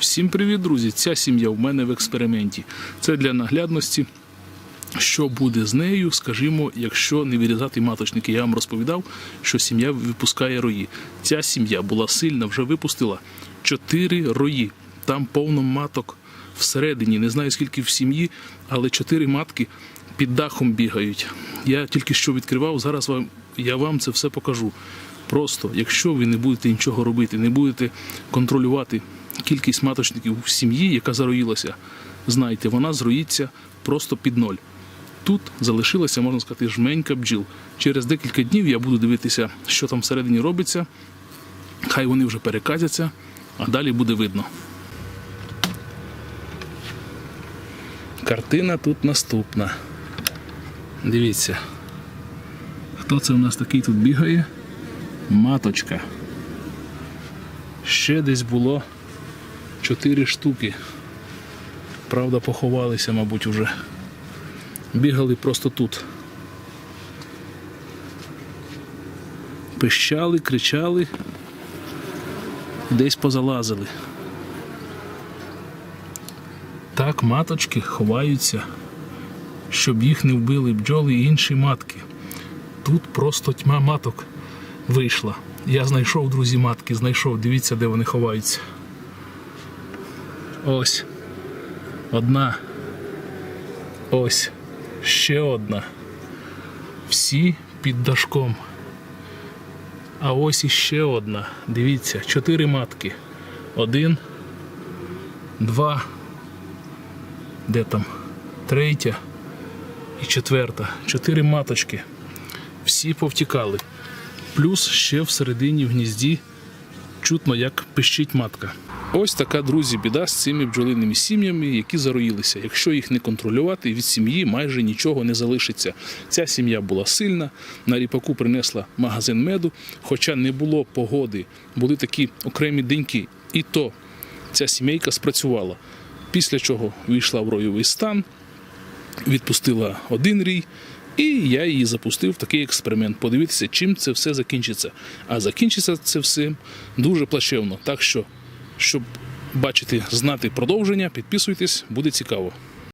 Всім привіт, друзі! Ця сім'я в мене в експерименті. Це для наглядності. Що буде з нею, скажімо, якщо не вирізати маточники? Я вам розповідав, що сім'я випускає рої. Ця сім'я була сильна, вже випустила 4 рої. Там повно маток всередині. Не знаю скільки в сім'ї, але 4 матки під дахом бігають. Я тільки що відкривав, зараз вам, я вам це все покажу. Просто, якщо ви не будете нічого робити, не будете контролювати кількість маточників в сім'ї, яка зароїлася, знайте, вона зроїться просто під ноль. Тут залишилася, можна сказати, жменька бджіл. Через декілька днів я буду дивитися, що там всередині робиться. Хай вони вже переказяться, а далі буде видно. Картина тут наступна. Дивіться. Хто це у нас такий тут бігає? Маточка. Ще десь було чотири штуки. Правда, поховалися, мабуть, уже. Бігали просто тут. Пищали, кричали, десь позалазили. Так маточки ховаються, щоб їх не вбили бджоли і інші матки. Тут просто тьма маток вийшла. Я знайшов, друзі, матки, знайшов. Дивіться, де вони ховаються. Ось. Одна. Ось. Ще одна. Всі під дашком. А ось іще одна. Дивіться, чотири матки. Один, два. Де там? Третя і четверта. Чотири маточки. Всі повтікали. Плюс ще всередині в гнізді чутно, як пищить матка. Ось така, друзі, біда з цими бджолиними сім'ями, які зароїлися. Якщо їх не контролювати, від сім'ї майже нічого не залишиться. Ця сім'я була сильна, на ріпаку принесла магазин меду, хоча не було погоди, були такі окремі деньки. І то ця сімейка спрацювала. Після чого війшла в ройовий стан, відпустила один рій, і я її запустив в такий експеримент. Подивитися, чим це все закінчиться. А закінчиться це все дуже плачевно. Так що, щоб бачити, знати продовження, підписуйтесь, буде цікаво.